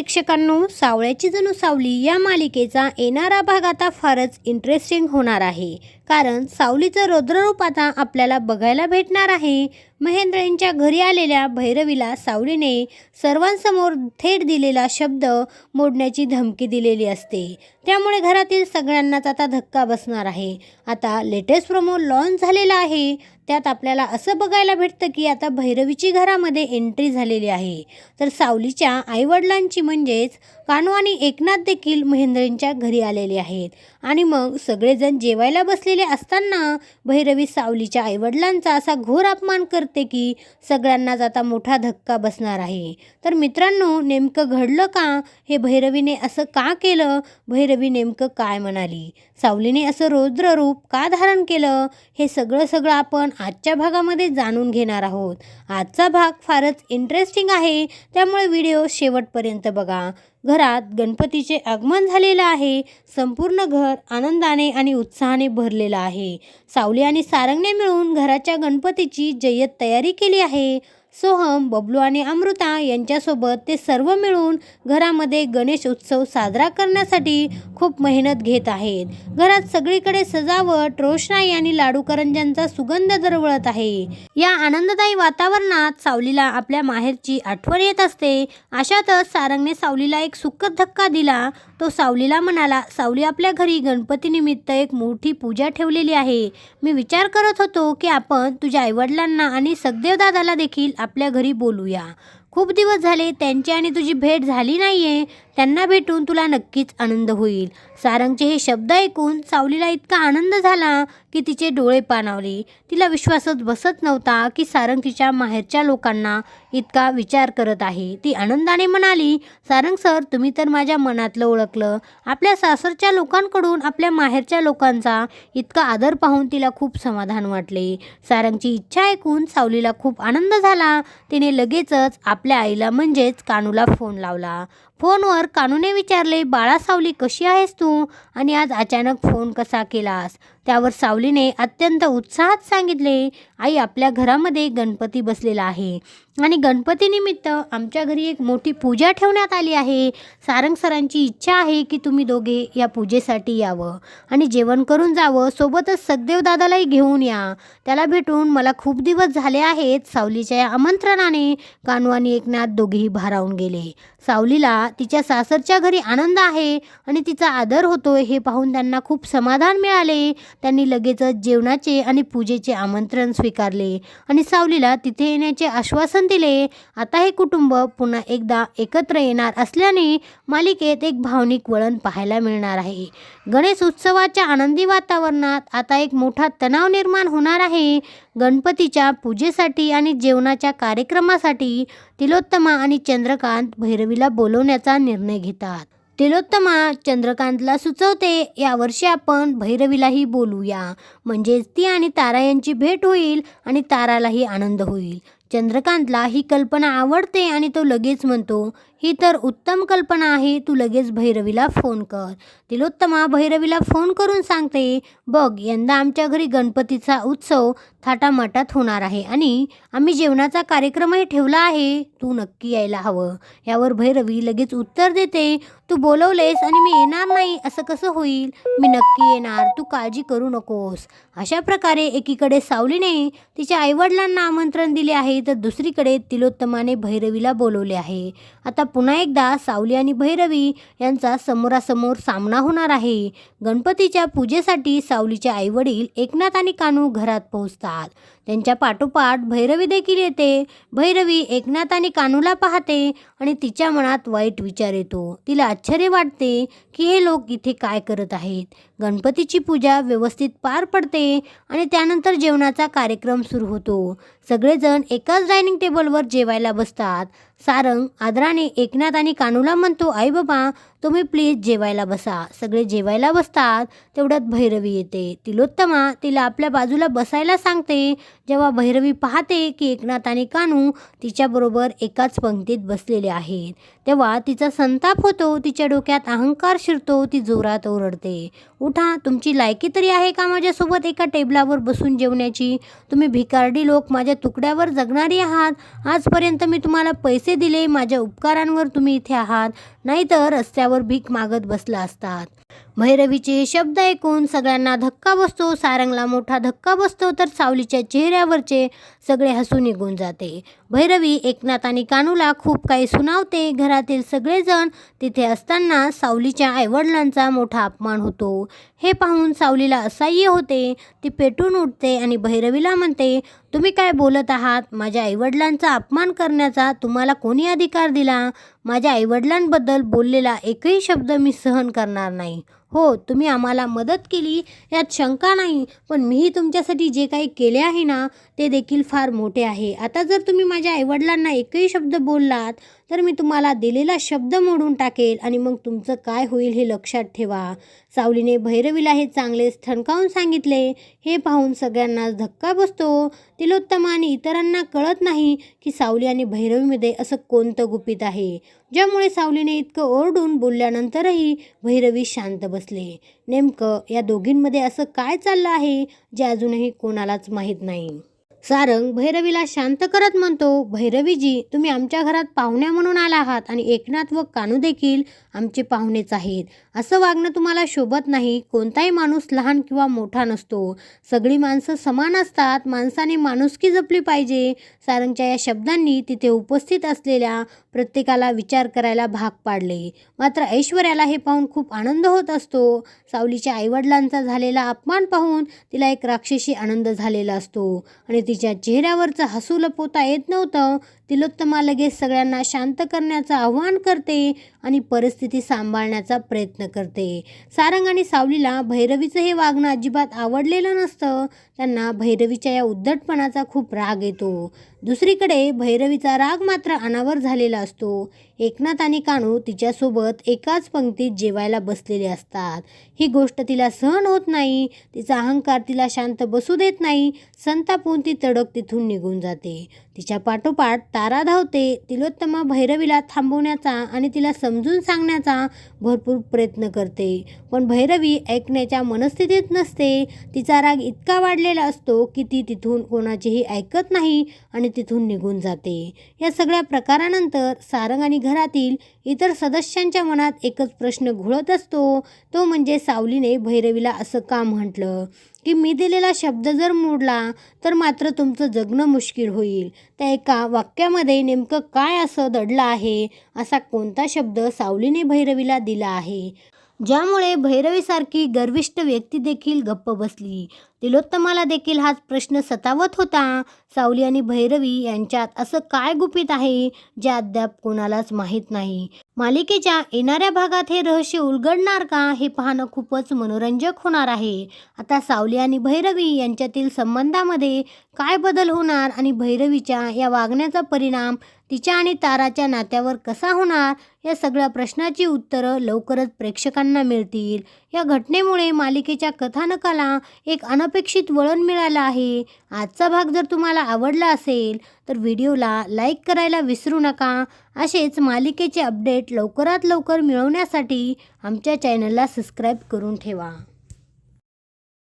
प्रेक्षकांनो सावळ्याची जणू सावली या मालिकेचा येणारा भाग आता फारच इंटरेस्टिंग होणार आहे. कारण सावलीचं रौद्ररूप आता आपल्याला बघायला भेटणार आहे. महेंद्र घरी आलेल्या भैरवीला सावलीने सर्वांसमोर थेट दिलेला शब्द मोडण्याची धमकी दिलेली असते. त्यामुळे घरातील सगळ्यांनाच आता धक्का बसणार आहे. आता लेटेस्ट प्रोमो लॉन्च झालेला आहे. त्यात आपल्याला असं बघायला भेटतं की आता भैरवीची घरामध्ये एंट्री झालेली आहे. तर सावलीच्या आईवडिलांची म्हणजेच कानू आणि एकनाथ देखील महेंद्रेंच्या घरी आलेले आहेत. आणि मग सगळेजण जेवायला बसलेले असताना भैरवी सावलीच्या आईवडिलांचा असा घोर अपमान करते की सगळ्यांनाच आता मोठा धक्का बसणार आहे. तर मित्रांनो नेमकं घडलं का? हे भैरवीने असं का केलं? भैरवी नेमकं काय म्हणाली? सावलीने असं रौद्र रूप का धारण केलं? हे सगळं सगळं आपण आजच्या भागामध्ये जाणून घेणार आहोत. आजचा भाग फारच इंटरेस्टिंग आहे. त्यामुळे व्हिडिओ शेवटपर्यंत बघा. घरात गणपतीचे आगमन झालेलं आहे. संपूर्ण घर आनंदाने आणि उत्साहाने भरलेलं आहे. सावली आणि सारंगने मिळून घराच्या गणपतीची जय्यत तयारी केली आहे. सोहम बबलू आणि अमृता यांच्यासोबत ते सर्व मिळून घरामध्ये गणेश उत्सव साजरा करण्यासाठी खूप मेहनत घेत आहेत. घरात सगळीकडे सजावट रोषणाई आणि लाडू करंजांचा सुगंध दरवळत आहे. या आनंददायी वातावरणात सावलीला आपल्या माहेरची आठवण येत असते. अशातच सारंगने सावलीला एक सुखद धक्का दिला. तो सावलीला म्हणाला सावली आपल्या घरी गणपतीनिमित्त एक मोठी पूजा ठेवलेली आहे. मी विचार करत होतो की आपण तुझ्या आईवडिलांना आणि सखदेव दादाला देखील आपल्या घरी बोलूया. खूप दिवस झाले त्यांची आणि तुझी भेट झाली नाहीये. त्यांना भेटून तुला नक्कीच आनंद होईल. सारंगचे हे शब्द ऐकून सावलीला इतका आनंद झाला की तिचे डोळे पाणावले. तिला विश्वासच बसत नव्हता की सारंग तिच्या माहेरच्या लोकांना इतका विचार करत आहे. ती आनंदाने म्हणाली सारंग सर तुम्ही तर माझ्या मनातलं ओळखलं. आपल्या सासरच्या लोकांकडून आपल्या माहेरच्या लोकांचा इतका आदर पाहून तिला खूप समाधान वाटले. सारंगची इच्छा ऐकून सावलीला खूप आनंद झाला. तिने लगेचच आपल्या आईला म्हणजेच कानूला फोन लावला. फोनवर कानूने विचारले बाळा सावली कशी आहेस तू? आणि आज अचानक फोन कसा केलास? त्यावर सावलीने अत्यंत उत्साहात सांगितले आई आपल्या घरामध्ये गणपती बसलेला आहे. आणि गणपतीनिमित्त आमच्या घरी एक मोठी पूजा ठेवण्यात आली आहे. सारंग सरांची इच्छा आहे की तुम्ही दोघे या पूजेसाठी यावं. आणि जेवण करून जावं. सोबतच सद्देवदादालाही घेऊन या. त्याला भेटून मला खूप दिवस झाले आहेत सावलीच्या या आमंत्रणाने. कानू आणि एकनाथ दोघेही भारावून गेले. सावलीला तिच्या सासरच्या घरी आनंद आहे आणि तिचा आदर होतोय हे पाहून त्यांना खूप समाधान मिळाले. त्यांनी लगेचच जेवणाचे आणि पूजेचे आमंत्रण स्वीकारले आणि सावलीला तिथे येण्याचे आश्वासन दिले. आता हे कुटुंब पुन्हा एकदा एकत्र येणार असल्याने मालिकेत एक भावनिक वळण पाहायला मिळणार आहे. गणेश उत्सवाच्या आनंदी वातावरणात आता एक मोठा तणाव निर्माण होणार आहे. गणपतीच्या पूजेसाठी आणि जेवणाच्या कार्यक्रमासाठी तिलोत्तमा आणि चंद्रकांत भैरवीला बोलवण्याचा निर्णय घेतात. तिलोत्तमा चंद्रकांतला सुचवते यावर्षी आपण भैरवीलाही बोलूया. म्हणजेच ती आणि तारा यांची भेट होईल आणि तारालाही आनंद होईल. चंद्रकांतला ही कल्पना आवडते आणि तो लगेच म्हणतो ही तर उत्तम कल्पना आहे. तू लगेच भैरवीला फोन कर. तिलोत्तमा भैरवीला फोन करून सांगते बघ यंदा आमच्या घरी गणपतीचा उत्सव थाटामाटात होणार आहे आणि आम्ही जेवणाचा कार्यक्रमही ठेवला आहे. तू नक्की यायला हवं. यावर भैरवी लगेच उत्तर देते तू बोलवलेस आणि मी येणार नाही. असं कसं होईल? मी नक्की येणार. तू काळजी करू नकोस. अशा प्रकारे एकीकडे सावलीने तिच्या आईवडिलांना आमंत्रण दिले आहे तर दुसरीकडे तिलोत्तमाने भैरवीला बोलवले आहे. आता पुन्हा एकदा सावली आणि भैरवी यांचा समोरासमोर सामना होणार आहे. गणपतीच्या पूजेसाठी सावलीचे आईवडील एकनाथ आणि कानू घरात पोहोचतात. त्यांच्या पाठोपाठ भैरवी देखील येते. भैरवी एकनाथ आणि कानूला पाहते आणि तिच्या मनात वाईट विचार येतो. तिला आश्चर्य वाटते की हे लोक इथे काय करत आहेत. गणपतीची पूजा व्यवस्थित पार पडते आणि त्यानंतर जेवणाचा कार्यक्रम सुरू होतो. सगळेजण एकाच डायनिंग टेबलवर जेवायला बसतात. सारंग आदराने एकनाथ आणि कानूला म्हणतो आई बाबा तुम्ही प्लीज जेवायला बसा. सगळे जेवायला बसतात. तेवढ्यात भैरवी येते. तिलोत्तमा तिला आपल्या बाजूला बसायला सांगते. जेव्हा भैरवी पाहते की एकनाथ आणि कानू तिच्याबरोबर एकाच पंक्तीत बसलेले आहेत. तेव्हा तिचा संताप होतो. तिच्या डोक्यात अहंकार शिरतो. ती जोरात ओरडते. उठा तुमची लायकी तरी आहे का माझ्यासोबत एका टेबलावर बसून जेवण्याची? तुम्ही भिकारडी लोक माझ्या तुकड्यावर जगणारी आहात. आजपर्यंत मी तुम्हाला पैसे दिले. माझ्या उपकारांवर तुम्ही इथे आहात. नाहीतर रस्त्यावर भीक मागत बसला असतात. भैरवीचे हे शब्द ऐकून सगळ्यांना धक्का बसतो. सारंगला मोठा धक्का बसतो तर सावलीच्या चेहऱ्यावरचे सगळे हसू निघून जाते. भैरवी एकनाथ आणि कानूला खूप काही सुनावते. घरातील सगळेजण तिथे असताना सावलीच्या आईवडिलांचा मोठा अपमान होतो. हे पाहून सावलीला असह्य होते. ती पेटून उठते आणि भैरवीला म्हणते तुम्ही काय बोलत आहात? माझ्या आईवडिलांचा अपमान करण्याचा तुम्हाला कोणी अधिकार दिला? माझ्या आईवडिलांबद्दल बोललेला एकही शब्द मी सहन करणार नाही. हो तुम्ही आम्हाला मदत केली यात शंका नाही पण मीही तुमच्यासाठी जे काही केले आहे ना ते देखील फार मोठे आहे. आता जर तुम्ही माझ्या आईवडिलांना एकही शब्द बोललात तर मी तुम्हाला दिलेला शब्द मोडून टाकेल आणि मग तुमचं काय होईल हे लक्षात ठेवा. सावलीने भैरवीला हे चांगलेच ठणकावून सांगितले. हे पाहून सगळ्यांनाच धक्का बसतो. तिलोत्तमा आणि इतरांना कळत नाही की सावली आणि भैरवीमध्ये असं कोणतं गुपित आहे. ज्यामुळे सावलीने इतकं ओरडून बोलल्यानंतरही भैरवी शांत बसले. नेमकं या दोघींमध्ये असं काय चाललं आहे जे अजूनही कोणालाच माहीत नाही. सारंग भैरवीला शांत करत म्हणतो भैरवीजी तुम्ही आमच्या घरात पाहुण्या म्हणून आला आहात आणि एकनाथ व कानू देखील आमचे पाहुणेच आहेत. असं वागणं तुम्हाला शोभत नाही. कोणताही माणूस लहान किंवा मोठा नसतो. सगळी माणसं समान असतात. माणसाने माणुसकी जपली पाहिजे. सारंगच्या या शब्दांनी तिथे उपस्थित असलेल्या प्रत्येकाला विचार करायला भाग पाडले. मात्र ऐश्वर्याला हे पाहून खूप आनंद होत असतो. सावलीच्या आईवडिलांचा झालेला अपमान पाहून तिला एक राक्षसी आनंद झालेला असतो आणि तिच्या चेहऱ्यावरचं हसू लपवता येत नव्हतं. तिलोत्तमा लगेच सगळ्यांना शांत करण्याचं आवाहन करते आणि परिस्थिती सांभाळण्याचा प्रयत्न करते. सारंग आणि सावलीला भैरवीचं हे वागणं अजिबात आवडलेलं नसतं. त्यांना भैरवीच्या या उद्धटपणाचा खूप राग येतो. दुसरीकडे भैरवीचा राग मात्र अनावर झालेला असतो. एकनाथ आणि कानू तिच्यासोबत एकाच पंक्तीत जेवायला बसलेले असतात. ही गोष्ट तिला सहन होत नाही. तिचा अहंकार तिला शांत बसू देत नाही. संतापून ती तडक तिथून निघून जाते. तिच्या पाठोपाठ तारा धावते तिलोत्तमा भैरवीला थांबवण्याचा आणि तिला समजून सांगण्याचा भरपूर प्रयत्न करते. पण भैरवी ऐकण्याच्या मनस्थितीत नसते. तिचा राग इतका वाढलेला असतो की ती तिथून कोणाचेही ऐकत नाही आणि तिथून निघून जाते. या सगळ्या प्रकारानंतर सारंग आणि घरातील इतर सदस्यांच्या मनात एकच प्रश्न घुळत असतो. तो म्हणजे सावलीने भैरवीला असं का म्हटलं? की मी दिलेला शब्द जर मोडला तर मात्र तुमचं जगणं मुश्किल होईल. त्या एका वाक्यामध्ये नेमकं काय असं दडलं आहे असा कोणता शब्द सावलीने भैरवीला दिला आहे? ज्यामुळे भैरवीसारखी गर्विष्ट व्यक्ती देखील गप्प बसली. तिलोत्तमाला देखील हाच प्रश्न सतावत होता. सावली आणि भैरवी यांच्यात असं काय गुपित आहे जे अद्याप कोणालाच माहीत नाही? मालिकेच्या येणाऱ्या भागात हे रहस्य उलगडणार का हे पाहणं खूपच मनोरंजक होणार आहे. आता सावली आणि भैरवी यांच्यातील संबंधामध्ये काय बदल होणार आणि भैरवीच्या या वागण्याचा परिणाम तिच्या आणि ताराच्या नात्यावर कसा होणार या सगळ्या प्रश्नाची उत्तरं लवकरच प्रेक्षकांना मिळतील. या घटनेमुळे मालिकेच्या कथानकाला एक अनपेक्षित वळण मिळालं आहे. आजचा भाग जर तुम्हाला आवडला असेल तर व्हिडिओला लाईक करायला विसरू नका. असेच मालिकेचे अपडेट लवकरात लवकर मिळवण्यासाठी आमच्या चॅनलला सबस्क्राईब करून ठेवा.